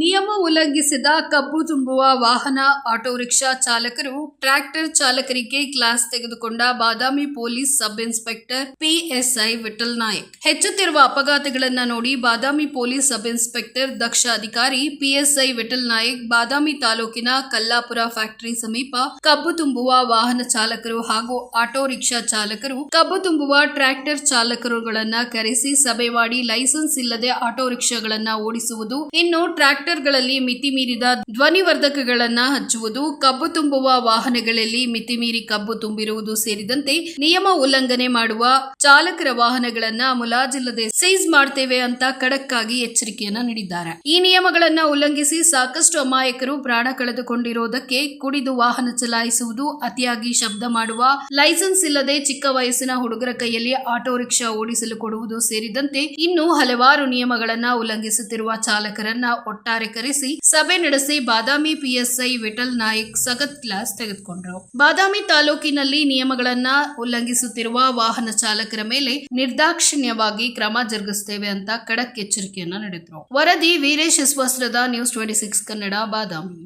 ನಿಯಮ ಉಲ್ಲಂಘಿಸಿದ ಕಬ್ಬು ತುಂಬುವ ವಾಹನ, ಆಟೋ ರಿಕ್ಷಾ ಚಾಲಕರು ಟ್ರ್ಯಾಕ್ಟರ್ ಚಾಲಕರಿಗೆ ಕ್ಲಾಸ್ ತೆಗೆದುಕೊಂಡ Badami police sub inspector PSI Vithal Nayak. ಹೆಚ್ಚುತ್ತಿರುವ ಅಪಘಾತಗಳನ್ನ ನೋಡಿ ಬಾದಾಮಿ ಪೊಲೀಸ್ ಸಬ್ ಇನ್ಸ್ಪೆಕ್ಟರ್ ದಕ್ಷ ಅಧಿಕಾರಿ ಪಿಎಸ್ಐ ವಿಠಲ್ ನಾಯಕ್, ಬಾದಾಮಿ ತಾಲೂಕಿನ ಕಲ್ಲಾಪುರ ಫ್ಯಾಕ್ಟರಿ ಸಮೀಪ ಕಬ್ಬು ತುಂಬುವ ವಾಹನ ಚಾಲಕರು ಹಾಗೂ ಆಟೋ ರಿಕ್ಷಾ ಚಾಲಕರು ಕಬ್ಬು ತುಂಬುವ ಟ್ರ್ಯಾಕ್ಟರ್ ಚಾಲಕರುಗಳನ್ನ ಕರೆಸಿ ಸಭೆ ಮಾಡಿ ಲೈಸೆನ್ಸ್ ಇಲ್ಲದೆ ಆಟೋ ರಿಕ್ಷಾಗಳನ್ನ ಓಡಿಸುವುದು. ಇನ್ನು ಟ್ರ್ಯಾಕ್ಟರ್ಗಳಲ್ಲಿ ಮಿತಿ ಮೀರಿದ ಧ್ವನಿವರ್ಧಕಗಳನ್ನ ಹಚ್ಚುವುದು, ಕಬ್ಬು ತುಂಬುವ ವಾಹನಗಳಲ್ಲಿ ಮಿತಿಮೀರಿ ಕಬ್ಬು ತುಂಬಿರುವುದು ಸೇರಿದಂತೆ ನಿಯಮ ಉಲ್ಲಂಘನೆ ಮಾಡುವ ಚಾಲಕರ ವಾಹನಗಳನ್ನ ಮುಲಾಜಿಲ್ಲದೆ ಸೀಸ್ ಮಾಡ್ತೇವೆ ಅಂತ ಖಡಕ್ ಎಚ್ಚರಿಕೆಯನ್ನ ನೀಡಿದ್ದಾರೆ. ಈ ನಿಯಮಗಳನ್ನ ಉಲ್ಲಂಘಿಸಿ ಸಾಕಷ್ಟು ಅಮಾಯಕರು ಪ್ರಾಣ ಕಳೆದುಕೊಂಡಿರುವುದಕ್ಕೆ ಕುಡಿದು ವಾಹನ ಚಲಾಯಿಸುವುದು ಅತಿಯಾಗಿ ಶಬ್ದ ಮಾಡುವ, ಲೈಸೆನ್ಸ್ ಇಲ್ಲದೆ ಚಿಕ್ಕ ವಯಸ್ಸಿನ ಹುಡುಗರ ಕೈಯಲ್ಲಿ ಆಟೋ ರಿಕ್ಷಾ ಓಡಿಸಲು ಕೊಡುವುದು ಸೇರಿದಂತೆ ಇನ್ನು ಹಲವಾರು ನಿಯಮಗಳನ್ನ ಉಲ್ಲಂಘಿಸುತ್ತಿರುವ ಚಾಲಕರನ್ನ ಒಟ್ಟಾರೆ ಕರೆಸಿ ಸಭೆ ನಡೆಸಿ ಬಾದಾಮಿ ಪಿಎಸ್ಐ ವಿಠಲ್ ನಾಯಕ್ ಸಗತ್ ಕ್ಲಾಸ್ ತೆಗೆದುಕೊಂಡರು ಬಾದಾಮಿ ತಾಲೂಕಿನಲ್ಲಿ ನಿಯಮಗಳನ್ನ ಉಲ್ಲಂಘಿಸುತ್ತಿರುವ ವಾಹನ ಚಾಲಕರ ಮೇಲೆ ನಿರ್ದಾಕ್ಷಿಣ್ಯವಾಗಿ ಕ್ರಮ ಜರುಗಿಸುತ್ತೇವೆ ಅಂತ ಖಡಕ್ ಎಚ್ಚರಿಕೆಯನ್ನ ನೀಡಿದ್ರು ವರದಿ Veeresh ಸ್ವಸ್ತ್ರದ news twenty six Kannada Badami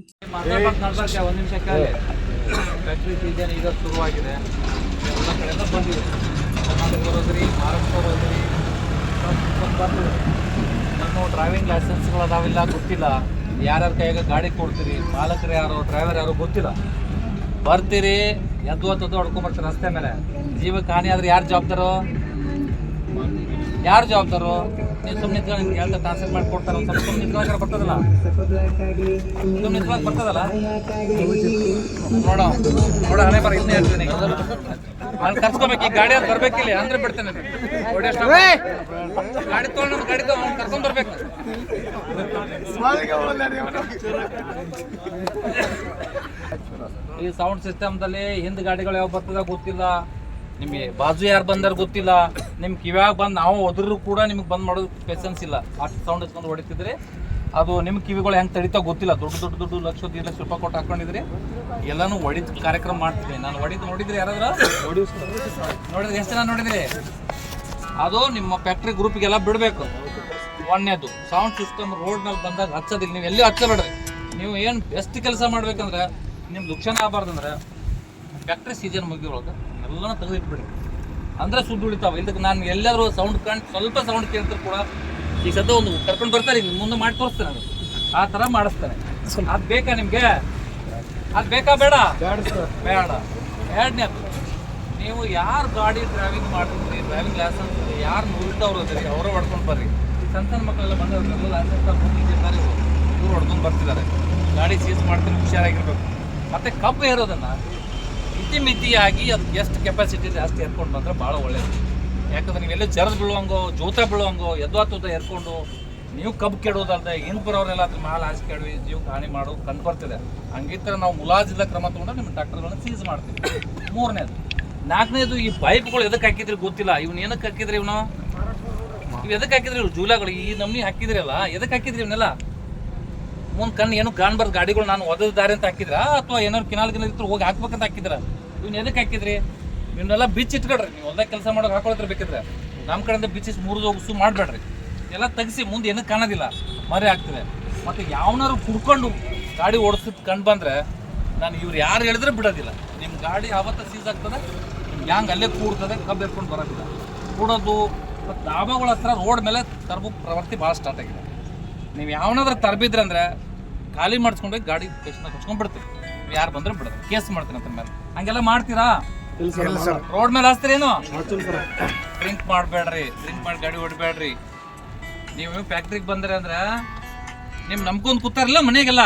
ನಾನು ಡ್ರೈವಿಂಗ್ ಲೈಸೆನ್ಸ್ಗಳು ಅದಾವಿಲ್ಲ ಗೊತ್ತಿಲ್ಲ. ಯಾರ್ಯಾರ ಕೈಯಾಗ ಗಾಡಿ ಕೊಡ್ತೀರಿ, ಮಾಲಕರು ಯಾರು ಡ್ರೈವರ್ ಯಾರು ಗೊತ್ತಿಲ್ಲ. ಬರ್ತೀರಿ, ಎದ್ದು ಹೊತ್ತದ್ದು ಹೊಡ್ಕೊಂಬರ್ತೀರಿ ರಸ್ತೆ ಮೇಲೆ. ಜೀವಕ್ಕೆ ಹಾನಿ ಆದರೆ ಯಾರು ಜವಾಬ್ದಾರು? ಯಾರು ಜವಾಬ್ದಾರು? ನೀವು ಸುಮ್ಮನೆ ನಿಂತ್ಕೊಂಡು ನಿಮ್ಗೆ ಹೇಳ್ತಾ ಟ್ರಾನ್ಸ್ಫರ್ ಮಾಡಿ ಕೊಡ್ತಾರೆ ಒಂದು ಸ್ವಲ್ಪ. ಸುಮ್ಮನೆ ನಿಂತ್ಕೊಳ್ಳೋಕೆ ಬರ್ತದಲ್ಲ ಸುಮ್ಮನೆ ನಿಂತ್ಕೊಳ್ಳೋಕೆ ಬರ್ತದಲ್ಲ? ನೋಡ ನೋಡ ಹಣೆ ಬರ ಇದನ್ನೇ ಹೇಳ್ತೀನಿ ನಾನು ಕರ್ಸ್ಕೊಬೇಕು ಈ ಗಾಡಿ ಅಲ್ಲಿ ಬರ್ಬೇಕಿಲ್ಲ ಅಂದ್ರೆ ಬಿಡ್ತೇನೆ ಗಾಡಿ ತೊಗೊಂಡು ಗಾಡಿ ಅವ್ನು ಕರ್ಕೊಂಡ್ ಬರ್ಬೇಕು. ಈ ಸೌಂಡ್ ಸಿಸ್ಟಮ್ದಲ್ಲಿ ಹಿಂದ್ ಗಾಡಿಗಳು ಯಾವ ಬರ್ತದ ಗೊತ್ತಿಲ್ಲ. ನಿಮಗೆ ಬಾಜು ಯಾರು ಬಂದಾರ ಗೊತ್ತಿಲ್ಲ. ನಿಮ್ ಕಿವ್ಯಾಗ ಬಂದು ನಾವು ಒದ್ರು ಕೂಡ ನಿಮ್ಗೆ ಬಂದ್ ಮಾಡೋದು ಪೇಷನ್ಸ್ ಇಲ್ಲ. ಅಷ್ಟು ಸೌಂಡ್ ಹಚ್ಕೊಂಡು ಹೊಡಿತಿದ್ರೆ ಅದು ನಿಮ್ಮ ಕಿವಿಗಳು ಹೆಂಗೆ ತಡಿತಾ ಗೊತ್ತಿಲ್ಲ. ದೊಡ್ಡ ದೊಡ್ಡ ದೊಡ್ಡ ಲಕ್ಷ ಎರಡು ಲಕ್ಷ ರೂಪಾಯಿ ಕೊಟ್ಟು ಹಾಕೊಂಡಿದ್ರಿ. ಎಲ್ಲಾನು ಹೊಡಿದ್ ಕಾರ್ಯಕ್ರಮ ಮಾಡ್ತೀನಿ ನಾನು ಹೊಡಿದ್ ನೋಡಿದ್ರಿ ಯಾರಾದ್ರ? ನೋಡಿದ್ರೆ, ಎಷ್ಟು ಜನ ನೋಡಿದ್ರಿ? ಅದು ನಿಮ್ಮ ಫ್ಯಾಕ್ಟ್ರಿ ಗ್ರೂಪಿಗೆಲ್ಲ ಬಿಡಬೇಕು. ಒಂದನೇದು ಸೌಂಡ್ ಸಿಸ್ಟಮ್ ರೋಡ್ನಲ್ಲಿ ಬಂದಾಗ ಹಚ್ಚೋದಿಲ್ಲ. ನೀವು ಎಲ್ಲಿ ಹಚ್ಚಬೇಡ್ರಿ? ನೀವು ಏನು ಬೆಸ್ಟ್ ಕೆಲಸ ಮಾಡ್ಬೇಕಂದ್ರೆ ನಿಮ್ಮ ಲುಕ್ಷಣ ಆಗಬಾರ್ದಂದ್ರೆ ಫ್ಯಾಕ್ಟ್ರಿ ಸೀಸನ್ ಮುಗಿಯೊಳಗೆ ಎಲ್ಲನೂ ತೆಗೆದಿಟ್ಬಿಡಿ ಅಂದ್ರೆ ಸುದ್ದಿ ಉಳಿತಾವ. ಇದಕ್ಕೆ ನಾನು ಎಲ್ಲಾದರೂ ಸೌಂಡ್ ಕಂಡು ಸ್ವಲ್ಪ ಸೌಂಡ್ ಕೇಳಿದ್ರು ಕೂಡ ಈಗ ಸದ್ಯ ಒಂದು ಕರ್ಕೊಂಡು ಬರ್ತಾರೆ ಈಗ ಮುಂದೆ ಮಾಡಿ ತೋರಿಸ್ತೇನೆ ಅದು ಆ ಥರ ಮಾಡಿಸ್ತೇನೆ ಅದು ಬೇಕಾ ನಿಮಗೆ? ಅದು ಬೇಕಾ ಬೇಡ? ಬೇಡ ಎರಡನೇ ನೀವು ಯಾರು ಗಾಡಿ ಡ್ರೈವಿಂಗ್ ಮಾಡ್ತಿದ್ರಿ ಡ್ರೈವಿಂಗ್ ಲೈಸೆನ್ಸ್ ಯಾರು ಉಳಿತವ್ರು ಅದ್ರಿ ಅವರು ಹೊಡ್ಕೊಂಡು ಬರ್ರಿ. ಸಣ್ಣ ಸಣ್ಣ ಮಕ್ಕಳೆಲ್ಲ ಬಂದವ್ರೆಲ್ಲ ಲೈಸೆನ್ಸ್ ಬಂದಿದ್ದಾರೆ ಇವರು ಹೊಡ್ಕೊಂಡು ಬರ್ತಿದ್ದಾರೆ. ಗಾಡಿ ಸೀಸ್ ಮಾಡ್ತೀನಿ ಹುಷಾರಾಗಿರ್ಬೇಕು. ಮತ್ತೆ ಕಬ್ಬು ಏರೋದನ್ನ ಇತಿಮಿತಿಯಾಗಿ ಅದಕ್ಕೆ ಎಷ್ಟು ಕೆಪಾಸಿಟಿ ಜಾಸ್ತಿ ಎರ್ಕೊಂಡು ಬಂದ್ರೆ ಭಾಳ ಒಳ್ಳೇದು. ಯಾಕಂದ್ರೆ ನೀವೆಲ್ಲ ಜರ್ದು ಬೀಳುವಂಗೋ, ಜೋತ ಬೀಳುವಂಗೋ ಎದ್ವಾತದ ಎರ್ಕೊಂಡು ನೀವು ಕಬ್ಬು ಕೆಡೋದಲ್ಲದೆ ಹಿಂಗೆ ಬರೋರೆಲ್ಲ ಅದ್ರ ಮಾಲ್ ಹಾಸಿ ಕೆಡವಿ ಜೀವಕ್ಕೆ ಹಾನಿ ಮಾಡೋ ಕಂಡು ಬರ್ತಿದೆ. ಹಂಗಿದ್ರೆ ನಾವು ಮುಲಾಜಿಲ್ಲ ಕ್ರಮ ತಗೊಂಡ್ರೆ ನಿಮ್ಮ ಟ್ರ್ಯಾಕ್ಟರ್ಗಳನ್ನ ಸೀಸ್ ಮಾಡ್ತೀವಿ. ಮೂರನೇದು. ನಾಲ್ಕನೇದು ಈ ಪೈಪ್ಗಳು ಎದಕ್ಕೆ ಹಾಕಿದ್ರಿ ಗೊತ್ತಿಲ್ಲ. ಇವ್ನ ಏನಕ್ಕೆ ಹಾಕಿದ್ರಿ ಇವನು? ಇವ್ ಎದಕ್ಕೆ ಹಾಕಿದ್ರಿ ಇವ್ರು ಜೂಲಾಗಳು? ಈ ನಮ್ನಿ ಹಾಕಿದ್ರಲ್ಲ ಎದಕ್ಕೆ ಹಾಕಿದ್ರಿ ಇವನ್ನೆಲ್ಲ ಮುಂದ್ ಕಣ್ಣು ಏನು ಕಾಣ್ಬಾರ್ದು ಗಾಡಿಗಳು ನಾನು ಒದದ ದಾರಿ ಅಂತ ಹಾಕಿದ್ರ? ಅಥವಾ ಏನಾದ್ರು ಕಿನಾಲ್ ಗಿನಾಲ್ ಇತ್ತು ಹೋಗಿ ಹಾಕ್ಬೇಕಂತ ಹಾಕಿದ್ರ? ಇವ್ನ ಎದಕ್ಕೆ ಹಾಕಿದ್ರಿ? ಇವನ್ನೆಲ್ಲ ಬಿಚ್ ಇಟ್ಕೊಡ್ರಿ ನೀವು ಹೊಲ್ದಾಗ ಕೆಲಸ ಮಾಡೋಕೆ ಹಾಕೊಳತ್ರ ಬೇಕಿದ್ರೆ. ನಮ್ಮ ಕಡೆಯಿಂದ ಬಿಚ್ಚಿಸ್ ಮುರಿದು ಹೋಗಿಸು ಮಾಡಬೇಡ್ರಿ. ಎಲ್ಲ ತೆಗಿಸಿ, ಮುಂದೆ ಏನಕ್ಕೆ ಕಾಣೋದಿಲ್ಲ. ಮರೆ ಆಗ್ತದೆ. ಮತ್ತು ಯಾವನಾರು ಕುಡ್ಕೊಂಡು ಗಾಡಿ ಓಡಿಸಿದ್ ಕಂಡು ಬಂದ್ರೆ ನಾನು ಇವ್ರು ಯಾರು ಹೇಳಿದ್ರೆ ಬಿಡೋದಿಲ್ಲ. ನಿಮ್ಮ ಗಾಡಿ ಯಾವತ್ತ ಸೀಸ್ ಆಗ್ತದೆ ಯಾಂಗ್ ಅಲ್ಲೇ ಕೂಡ್ತದೆ ಕಬ್ಬು ಎತ್ಕೊಂಡು ಬರೋದಿಲ್ಲ. ಕೂಡೋದು ಮತ್ತು ಡಾಬಾಗಳ ಹತ್ರ ರೋಡ್ ಮೇಲೆ ತರಬೇಕು ಪ್ರವೃತ್ತಿ ಭಾಳ ಸ್ಟಾರ್ಟ್ ಆಗಿದೆ. ನೀವು ಯಾವನಾದ್ರೂ ತರಬಿದ್ರೆ ಖಾಲಿ ಮಾಡಿಸ್ಕೊಂಡು ಗಾಡಿ ಪೇಷನ್ ಕಚ್ಕೊಂಡ್ಬಿಡ್ತೀವಿ ಯಾರು ಬಂದ್ರೆ ಬಿಡೋದು ಕೇಸ್ ಮಾಡ್ತೀನಿ ಅಂತ ಮೇಲೆ. ಹಂಗೆಲ್ಲ ಮಾಡ್ತೀರಾ? ರೋಡ್ ಮೇಲೆ ಹಾಸ್ತೀರೇನು ಡ್ರಿಂಕ್ ಮಾಡಬೇಡ್ರಿ ಡ್ರಿಂಕ್ ಮಾಡಿ ಗಾಡಿ ಹೊಡಿಬೇಡ್ರಿ ನೀವು ಫ್ಯಾಕ್ಟ್ರಿಗೆ ಬಂದ್ರೆ ಅಂದ್ರೆ ನಿಮ್ ನಂಬ್ಕೊಂಡ್ ಕೂತಾರಲ್ಲ ಮನೆಗೆಲ್ಲ?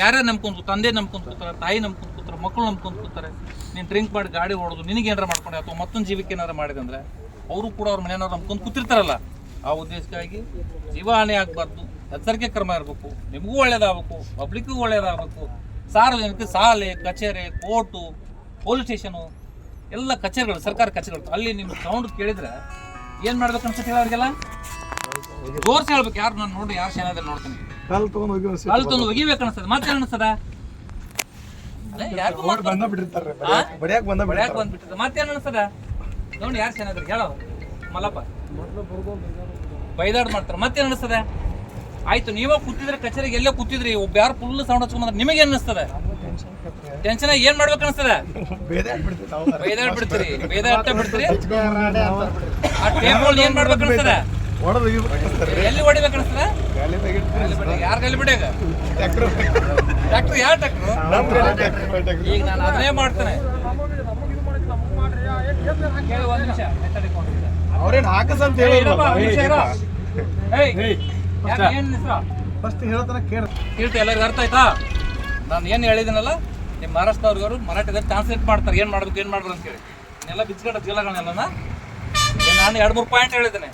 ಯಾರ್ಯಾರು ನಂಬ್ಕೊಂಡ್ ಕೂತ ತಂದೆ ನಂಬ್ಕೊಂಡ್ ಕೂತಾರ ತಾಯಿ ನಂಬ್ಕೊಂಡ್ ಕೂತಾರ ಮಕ್ಕಳು ನಂಬ್ಕೊಂಡ್ ಕೂತಾರೆ. ನೀನ್ ಡ್ರಿಂಕ್ ಮಾಡಿ ಗಾಡಿ ಓಡೋದು ನಿನಗೆ ಏನಾರ ಮಾಡ್ಕೊಂಡೆ ಅಥವಾ ಮತ್ತೊಂದು ಜೀವಕ್ಕೆ ಏನಾರ ಮಾಡಿದಂದ್ರೆ ಅವರು ಕೂಡ ಅವ್ರ ಮನೆಯವ್ರು ನಂಬ್ಕೊಂಡ್ ಕೂತಿರ್ತಾರಲ್ಲ. ಆ ಉದ್ದೇಶಕ್ಕಾಗಿ ಜೀವ ಹಾನಿ ಆಗ್ಬಾರ್ದು. ಎಚ್ಚರಿಕೆ ಕ್ರಮ ಇರಬೇಕು ನಿಮಗೂ ಒಳ್ಳೇದಾಗಬೇಕು ಪಬ್ಲಿಕ್ಗೂ ಒಳ್ಳೇದಾಗಬೇಕು. ಸಾರ್ವಜನಿಕ ಶಾಲೆ ಕಚೇರಿ ಕೋರ್ಟು ಪೊಲೀಸ್ ಸ್ಟೇಷನು ಎಲ್ಲ ಕಚೇರಿಗಳು ಸರ್ಕಾರಿ ಕಚೇರಿಗಳು. ಅಲ್ಲಿ ನಿಮ್ಮ ಸೌಂಡ್ ಕೇಳಿದ್ರೆ ಏನು ಮಾಡ್ಬೇಕು ಅನ್ಸುತ್ತೆ ಅವ್ರಿಗೆಲ್ಲ? ತೋರಿಸಿ ಹೇಳ್ಬೇಕು. ಯಾರು ನಾನು ನೋಡಿ ಯಾರು ಚೆನ್ನಾಗಿದೆ ನೋಡ್ತೀನಿ. ತಗೊಂಡ್ ಅಲ್ಲಿ ತಂದು ಒಗಿಬೇಕು ಅನ್ಸ್ತದೆ ಮತ್ತೆ ಅನಿಸ್ತದ ಯಾರಿಗೂ? ಬಡಿಯಾಕ ಅನಿಸ್ತದ ನೋಡಿ ಯಾರು ಚೆನ್ನಾಗಿದ್ರು ಹೇಳೋ. ಮಲ್ಲಪ್ಪ. ಬೈದಾಡ್ ಮಾಡ್ತಾರೆ. ಮತ್ತೇನ್ ಅನಿಸ್ತದೆ ಆಯ್ತು ನೀವೇ ಕೂತಿದ್ರೆ ಕಚೇರಿಗೆ ಎಲ್ಲೇ ಕೂತಿದ್ರಿ ಒಬ್ಬ ಯಾರು ಫುಲ್ ಸೌಂಡ್ ಹಚ್ಕೊಂಡ್ರೆ ನಿಮಗೆ ಅನಿಸ್ತದೆ ಟೆನ್ಷನ್ ಏನ್ ಮಾಡ್ಬೇಕು ಅನಿಸ್ತದೆ ಬೇದಾಡ್ ಬಿಡ್ತೀರಿ ಬೈದಾಟ ಬಿಡ್ತೀರಿ ಆ ಟೇಬಲ್ ಏನ್ ಮಾಡ್ಬೇಕು ಅನಿಸ್ತದೆ. ಎಲ್ಲಿ ಹೊಡಿಬೇಕು ಅನಿಸ್ತದೆ ಯಾರ ಕೈಲಿ ಟ್ಯಾಕ್ಟ್ರು. ಡಾಕ್ಟರ್ ಯಾರು ಡಾಕ್ಟ್ರು ಟ್ಯಾಕ್ಟ್ರು. ಈಗ ನಾನು ಅದನ್ನೇ ಮಾಡ್ತೇನೆ. ಅವ್ರೇನ್ ಹಾಕಸ್ ಅಂತ ಫಸ್ಟ್ ಹೇಳ್ತಾನ ಕೇಳ. ಕೇಳ್ತಾ ಎಲ್ಲರಿಗೂ ಅರ್ಥ ಆಯ್ತಾ? ನಾನು ಏನು ಹೇಳಿದ್ದೀನಲ್ಲ ನಿಮ್ಮ ಮಹಾರಾಷ್ಟ್ರದವ್ರಿಗವರು ಮರಾಠಿದಲ್ಲಿ ಟ್ರಾನ್ಸ್ಲೇಟ್ ಮಾಡ್ತಾರೆ ಏನು ಮಾಡ್ಬೇಕು ಏನು ಮಾಡ್ಬೇಕು ಅಂತೇಳಿ ಎಲ್ಲ ಬಿಚ್ಕಟ್ಟ ಜಿಲ್ಲೆಗಳನ್ನೆಲ್ಲನ ಏನ್ ನಾನು ಎರಡು ಮೂರು ಪಾಯಿಂಟ್ ಹೇಳಿದ್ದೇನೆ.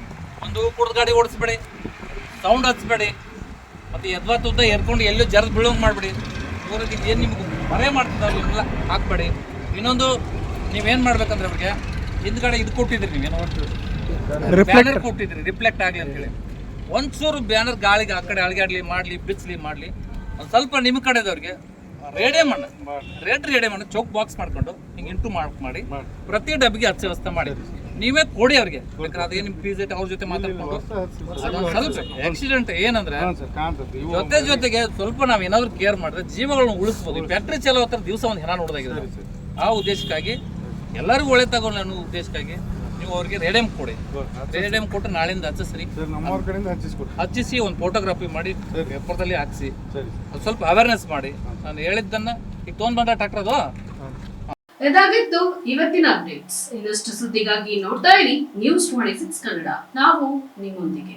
ಒಂದು ಕುಡ್ದು ಗಾಡಿ ಓಡಿಸ್ಬೇಡಿ ಸೌಂಡ್ ಹಚ್ಬೇಡಿ ಮತ್ತು ಎದ್ವಾ ತುದ್ದ ಎರ್ಕೊಂಡು ಎಲ್ಲೂ ಜರ್ದು ಬೀಳೋಂಗೆ ಮಾಡಬೇಡಿ. ಊರಿಗೆ ಏನು ನಿಮ್ಗೆ ಮರೆ ಮಾಡ್ತಿದ್ದಾರೆ ಇವನ್ನೆಲ್ಲ ಹಾಕ್ಬೇಡಿ. ಇನ್ನೊಂದು ನೀವೇನು ಮಾಡ್ಬೇಕಂದ್ರೆ ಅವ್ರಿಗೆ ಹಿಂದ್ಗಡೆ ಇದು ಕೊಟ್ಟಿದ್ರಿ ನೀವೇನು ಬ್ಯಾನರ್ ಕೊಟ್ಟಿದ್ರಿ ರಿಫ್ಲೆಕ್ಟ್ ಆಗಲಿ ಅಂತೇಳಿ ಒಂಚೂರು ಬ್ಯಾನರ್ ಗಾಳಿಗೆ ಆ ಕಡೆ ಅಳಗಾಡ್ಲಿ ಮಾಡಲಿ, ಬಿಚ್ಚಲಿ ಮಾಡಲಿ. ಒಂದು ಸ್ವಲ್ಪ ನಿಮ್ಮ ಕಡೆದವ್ರಿಗೆ ರೇಡೇ ಮಾಡ ರೇಟ್ ರೇಡೇ ಮಣ್ಣು, ಚೌಕ್ ಬಾಕ್ಸ್ ಮಾಡ್ಕೊಂಡು ಹಿಂಗೆ ಇಂಟು ಮಾರ್ಕ್ ಮಾಡಿ. ಪ್ರತಿ ಡಬ್ಬಿಗೆ ಹಚ್ಚ ವ್ಯವಸ್ಥೆ ಮಾಡಿ. ನೀವೇ ಕೊಡಿ ಅವ್ರಿಗೆ. ಬೇಕಾದ್ರೆ ಅದೇ ನಿಮ್ಮ ಫೀಸ್ ಅವ್ರ ಜೊತೆ ಮಾತಾಡ್ಕೊಂಡು ಸ್ವಲ್ಪ ಆಕ್ಸಿಡೆಂಟ್ ಏನಂದ್ರೆ ಜೊತೆ ಜೊತೆಗೆ ಸ್ವಲ್ಪ ನಾವ್ ಏನಾದ್ರು ಕೇರ್ ಮಾಡಿದ್ರೆ ಜೀವಗಳನ್ನ ಉಳಿಸ್ಬೋದು. ಬ್ಯಾಟ್ರಿ ಚಲೋ ಹತ್ರ ದಿವಸ ಒಂದು ಹೆಣ ನೋಡಿದಾಗಿದೆ ಆ ಉದ್ದೇಶಕ್ಕಾಗಿ ಎಲ್ಲರಿಗೂ ಒಳ್ಳೆ ತಗೊಂಡು ಅನ್ನೋ ಉದ್ದೇಶಕ್ಕಾಗಿ ನೀವು ಅವ್ರಿಗೆ ರೇಡಿಯಂ ಕೊಡಿ. ರೇಡಿಯಂ ಕೊಟ್ಟು ನಾಳಿಂದ ಹಚ್ಚಿಸ್ರಿ. ನಮ್ಮವ್ರ ಕಡೆಯಿಂದ ಹಚ್ಚಿಸ್ಕೊಡ್ರಿ ಹಚ್ಚಿಸಿ ಒಂದು ಫೋಟೋಗ್ರಫಿ ಮಾಡಿ ಪೇಪರ್ದಲ್ಲಿ ಹಾಕ್ಸಿ. ಸರಿ. ಅದು ಸ್ವಲ್ಪ ಅವೇರ್ನೆಸ್ ಮಾಡಿ. ನಾನು ಹೇಳಿದ್ದನ್ನ ಈಗ ತೊಗೊಂಡ್ ಬಂದ ಟ್ರಾಕ್ಟರ್ ಅದು? ಇದಾಗಿತ್ತು ಇವತ್ತಿನ ಅಪ್ಡೇಟ್ಸ್ ಇನ್ನಷ್ಟು ಸುದ್ದಿಗಾಗಿ ನೋಡ್ತಾ ಇರಿ. News twenty six Kannada. ನಾವು ನಿಮ್ಮೊಂದಿಗೆ.